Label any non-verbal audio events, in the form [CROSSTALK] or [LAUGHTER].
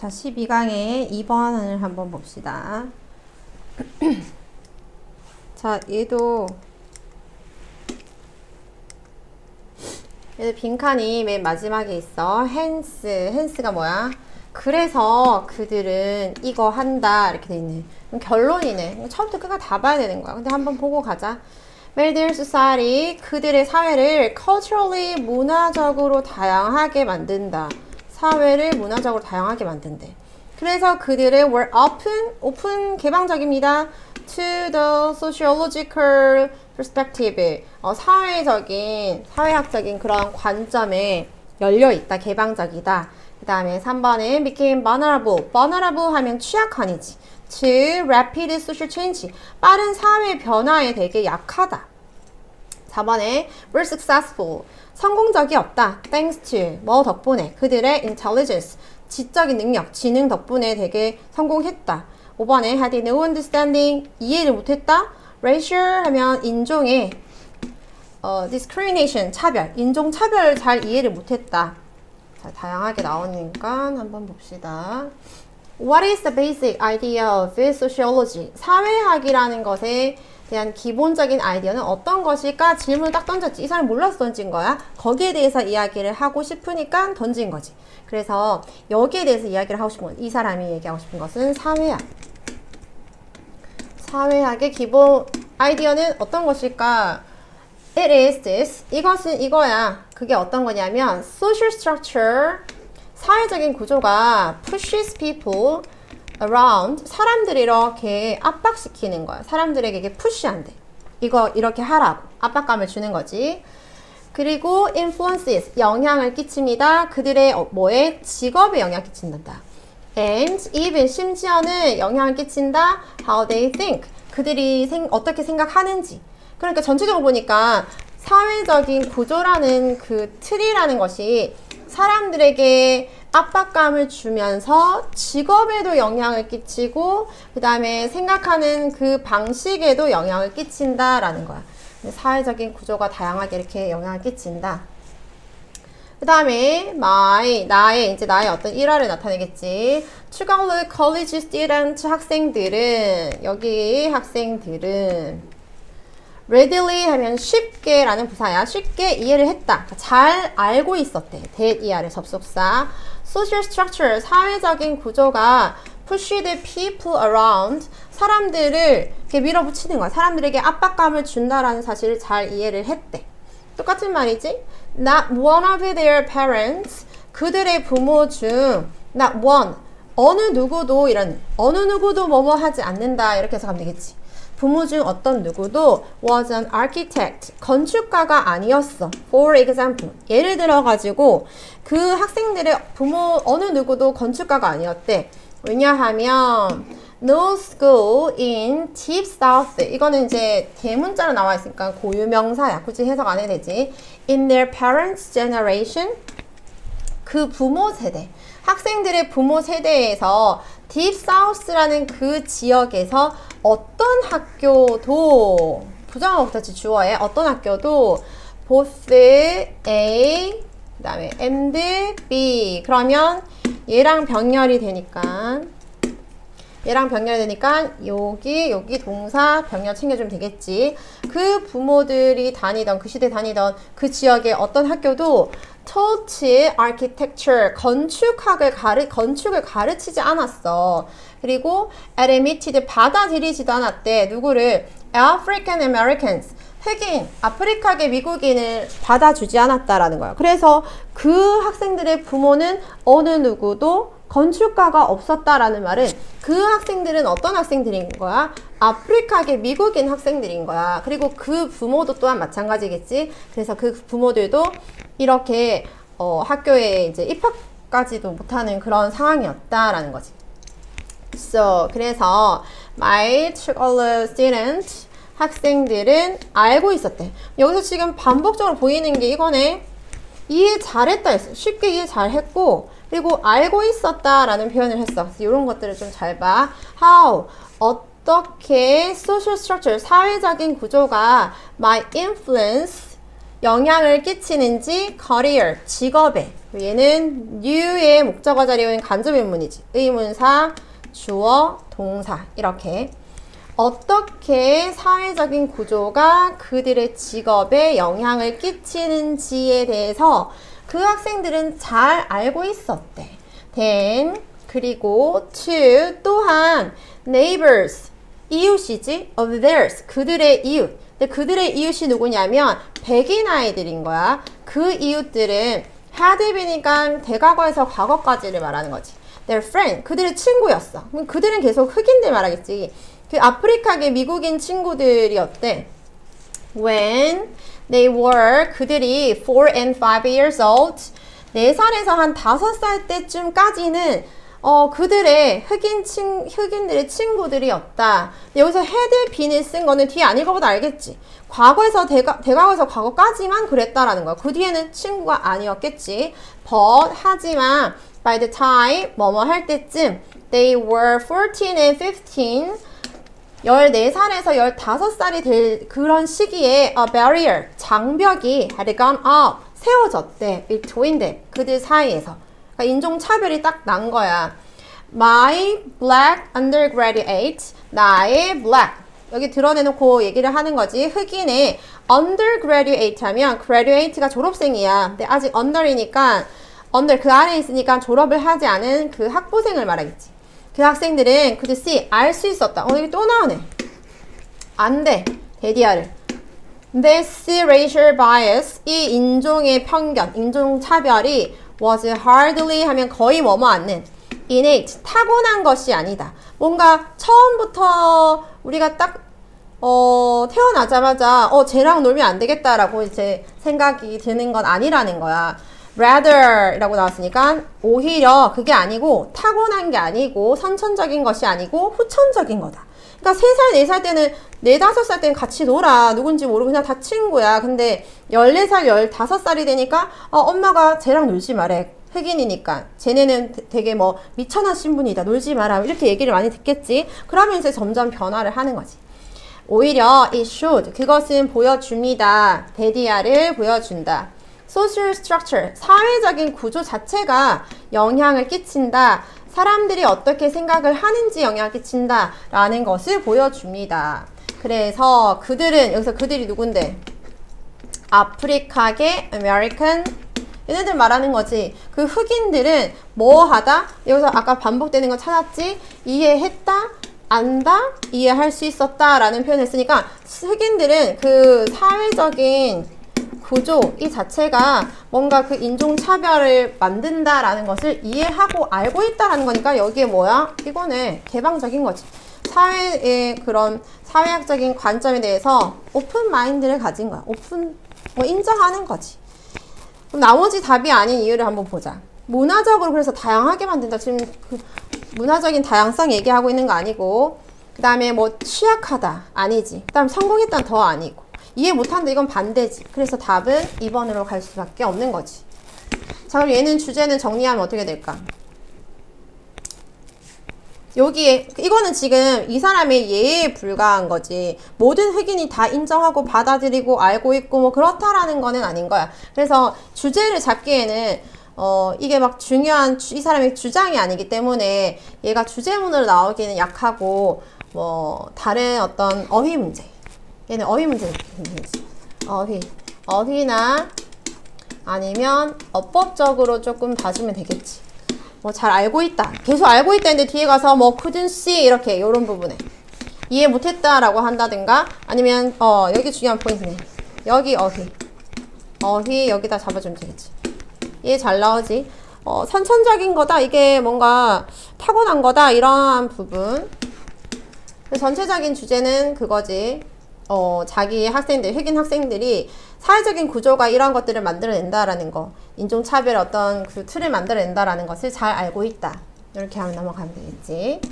자, 12강의 2번을 한번 봅시다. [CLEARS THROAT] 자, 얘도 얘도 빈칸이 맨 마지막에 있어. hence, hence가 뭐야? 그래서 그들은 이거 한다 이렇게 돼 있네. 결론이네. 처음부터 끝까지 다 봐야 되는 거야. 근데 한번 보고 가자. Their society 그들의 사회를 culturally 문화적으로 다양하게 만든다. 사회를 문화적으로 다양하게 만든대. 그래서 그들은 were open, 오픈 개방적입니다. to the sociological perspective. 어, 사회적인, 사회학적인 그런 관점에 열려 있다, 개방적이다. 그 다음에 3번은 became vulnerable. vulnerable 하면 취약한이지. to rapid social change. 빠른 사회 변화에 되게 약하다. 4번에 were successful. 성공적이 없다. thanks to. 뭐 덕분에. 그들의 intelligence. 지적인 능력, 지능 덕분에 되게 성공했다. 5번에 had no understanding. 이해를 못했다. racial 하면 인종의 어, discrimination, 차별. 인종 차별을 잘 이해를 못했다. 자, 다양하게 나오니까 한번 봅시다. What is the basic idea of sociology? 사회학이라는 것에 대한 기본적인 아이디어는 어떤 것일까? 질문을 딱 던졌지. 이 사람이 몰라서 던진 거야. 거기에 대해서 이야기를 하고 싶으니까 던진 거지. 그래서 여기에 대해서 이야기를 하고 싶은 건, 이 사람이 얘기하고 싶은 것은 사회학. 사회학의 기본 아이디어는 어떤 것일까? It is this. 이것은 이거야. 그게 어떤 거냐면 social structure 사회적인 구조가 pushes people around 사람들이 이렇게 압박시키는 거야. 사람들에게 이게 푸시한대. 이거 이렇게 하라고 압박감을 주는 거지. 그리고 influences 영향을 끼칩니다. 그들의 어, 뭐에 직업에 영향 끼친다. and even 심지어는 영향을 끼친다. how they think 그들이 생, 어떻게 생각하는지. 그러니까 전체적으로 보니까 사회적인 구조라는 그 틀이라는 것이 사람들에게 압박감을 주면서 직업에도 영향을 끼치고 그 다음에 생각하는 그 방식에도 영향을 끼친다라는 거야. 사회적인 구조가 다양하게 이렇게 영향을 끼친다. 그 다음에 my 나의 이제 나의 어떤 일화를 나타내겠지. 추가로 college student 학생들은 여기 학생들은 readily 하면 쉽게라는 부사야. 쉽게 이해를 했다. 잘 알고 있었대. that 이하의 접속사. social structure 사회적인 구조가 pushed people around 사람들을 이렇게 밀어붙이는 거야. 사람들에게 압박감을 준다라는 사실을 잘 이해를 했대. 똑같은 말이지. Not one of their parents 그들의 부모 중 not one 어느 누구도 이런 어느 누구도 뭐뭐 하지 않는다 이렇게 해서 가면 되겠지. 부모 중 어떤 누구도 was an architect 건축가가 아니었어. For example 예를 들어 가지고 그 학생들의 부모 어느 누구도 건축가가 아니었대. 왜냐하면 no school in deep south 이거는 이제 대문자로 나와 있으니까 고유명사야. 굳이 해석 안 해도 되지. In their parents' generation 그 부모 세대 학생들의 부모 세대에서 딥 사우스라는 그 지역에서 어떤 학교도 같이 주어에 어떤 학교도 both A 그다음에 and B. 그러면 얘랑 병렬이 되니까 얘랑 병렬이 되니까 여기 여기 동사 병렬 챙겨주면 되겠지. 그 부모들이 다니던 그 시대 다니던 그 지역의 어떤 학교도 taught architecture 건축학을 가르 건축을 가르치지 않았어. 그리고 admitted 받아들이지도 않았대. 누구를 African Americans 흑인, 아프리카계 미국인을 받아주지 않았다라는 거야. 그래서 그 학생들의 부모는 어느 누구도 건축가가 없었다라는 말은 그 학생들은 어떤 학생들인 거야? 아프리카계 미국인 학생들인 거야. 그리고 그 부모도 또한 마찬가지겠지. 그래서 그 부모들도 이렇게 어, 학교에 이제 입학까지도 못하는 그런 상황이었다라는 거지. So, 그래서 my scholar student 학생들은 알고 있었대. 여기서 지금 반복적으로 보이는 게 이거네. 이해 잘했다 했어. 쉽게 이해 잘했고 그리고 알고 있었다라는 표현을 했어. 이런 것들을 좀 잘 봐. How? 어떻게 social structure 사회적인 구조가 my influence 영향을 끼치는지 career 직업에. 얘는 new의 목적어 자리에 있는 간접 의문이지. 의문사 주어 동사. 이렇게. 어떻게 사회적인 구조가 그들의 직업에 영향을 끼치는지에 대해서 그 학생들은 잘 알고 있었대. then 그리고 to 또한 neighbors 이웃이지? Of theirs 그들의 이웃. 근데 그들의 이웃이 누구냐면 백인 아이들인 거야. 그 이웃들은 had been이니까 대과거에서 과거까지를 말하는 거지. Their friend 그들의 친구였어. 그럼 그들은 계속 흑인들 말하겠지. 그 아프리카계 미국인 친구들이었대 when they were 그들이 4 and 5 years old 4살에서 한 5살 때쯤까지는 어, 그들의 흑인 친, 흑인들의 친구들이었다. 여기서 had been을 쓴 거는 뒤에 안 읽어봐도 알겠지. 과거에서 대가, 대과거에서 과거까지만 그랬다라는 거야. 그 뒤에는 친구가 아니었겠지. But 하지만 by the time 뭐뭐 할 때쯤 they were 14 and 15 14살에서 15살이 될 그런 시기에 a barrier, 장벽이 had gone up, 세워졌대. between them, 그들 사이에서. 그러니까 인종차별이 딱 난 거야. My black undergraduate, 나의 black. 여기 드러내놓고 얘기를 하는 거지. 흑인의 undergraduate 하면 graduate가 졸업생이야. 근데 아직 under이니까 under 그 안에 있으니까 졸업을 하지 않은 그 학부생을 말하겠지. 그 학생들은 그들 C 알 수 있었다. 어 여기 또 나오네. 안 돼. 데디아를. This racial bias, 이 인종의 편견, 인종 차별이 was hardly 하면 거의 뭐뭐 않는 innate, 타고난 것이 아니다. 뭔가 처음부터 우리가 딱 어, 태어나자마자 어, 쟤랑 놀면 안 되겠다라고 이제 생각이 드는 건 아니라는 거야. Rather 이라고 나왔으니까 오히려 그게 아니고 타고난 게 아니고 선천적인 것이 아니고 후천적인 거다. 그러니까 3살, 4살 때는 4, 5살 때는 같이 놀아. 누군지 모르고 그냥 다 친구야. 근데 14살, 15살이 되니까 어, 엄마가 쟤랑 놀지 말래. 흑인이니까 쟤네는 되- 되게 뭐 미천한 신분이다. 놀지 마라. 이렇게 얘기를 많이 듣겠지. 그러면 이제 점점 변화를 하는 거지. 오히려 it should 그것은 보여줍니다. 데디아를 보여준다. Social structure 사회적인 구조 자체가 영향을 끼친다. 사람들이 어떻게 생각을 하는지 영향을 끼친다. 라는 것을 보여줍니다. 그래서 그들은 여기서 그들이 누군데? 아프리카계 아메리칸 얘네들 말하는 거지. 그 흑인들은 뭐 하다? 여기서 아까 반복되는 거 찾았지? 이해했다? 안다? 이해할 수 있었다? 라는 표현을 쓰니까 흑인들은 그 사회적인 구조 이 자체가 뭔가 그 인종차별을 만든다라는 것을 이해하고 알고 있다라는 거니까 여기에 뭐야? 이거는 개방적인 거지. 사회의 그런 사회학적인 관점에 대해서 오픈 마인드를 가진 거야. 오픈, 뭐 인정하는 거지. 그럼 나머지 답이 아닌 이유를 한번 보자. 문화적으로 그래서 다양하게 만든다. 지금 그 문화적인 다양성 얘기하고 있는 거 아니고, 그 다음에 뭐 취약하다. 아니지. 그 다음 성공했다는 더 아니고. 이해 못한다. 이건 반대지. 그래서 답은 2번으로 갈 수밖에 없는 거지. 자, 그럼 얘는 주제는 정리하면 어떻게 될까? 여기에 이거는 지금 이 사람의 예에 불과한 거지 모든 흑인이 다 인정하고 받아들이고 알고 있고 뭐 그렇다라는 거는 아닌 거야 그래서 주제를 잡기에는 어 이게 막 중요한 주- 이 사람의 주장이 아니기 때문에 얘가 주제문으로 나오기는 약하고 뭐 다른 어떤 어휘 문제 얘는 어휘 문제 어휘 어휘나 아니면 어법적으로 조금 봐주면 되겠지 뭐 잘 알고 있다. 계속 알고 있다 했는데 뒤에 가서 뭐 couldn't see 이렇게 이런 부분에 이해 못했다라고 한다든가 아니면 어 여기 중요한 포인트네. 여기 어휘 어휘 여기다 잡아주면 되겠지. 이해 잘 나오지? 어 선천적인 거다 이게 뭔가 타고난 거다 이러한 부분. 근데 전체적인 주제는 그거지. 어, 자기 학생들, 흑인 학생들이 사회적인 구조가 이러한 것들을 만들어낸다라는 거, 인종차별 어떤 그 틀을 만들어낸다라는 것을 잘 알고 있다. 이렇게 하면 넘어가면 되겠지.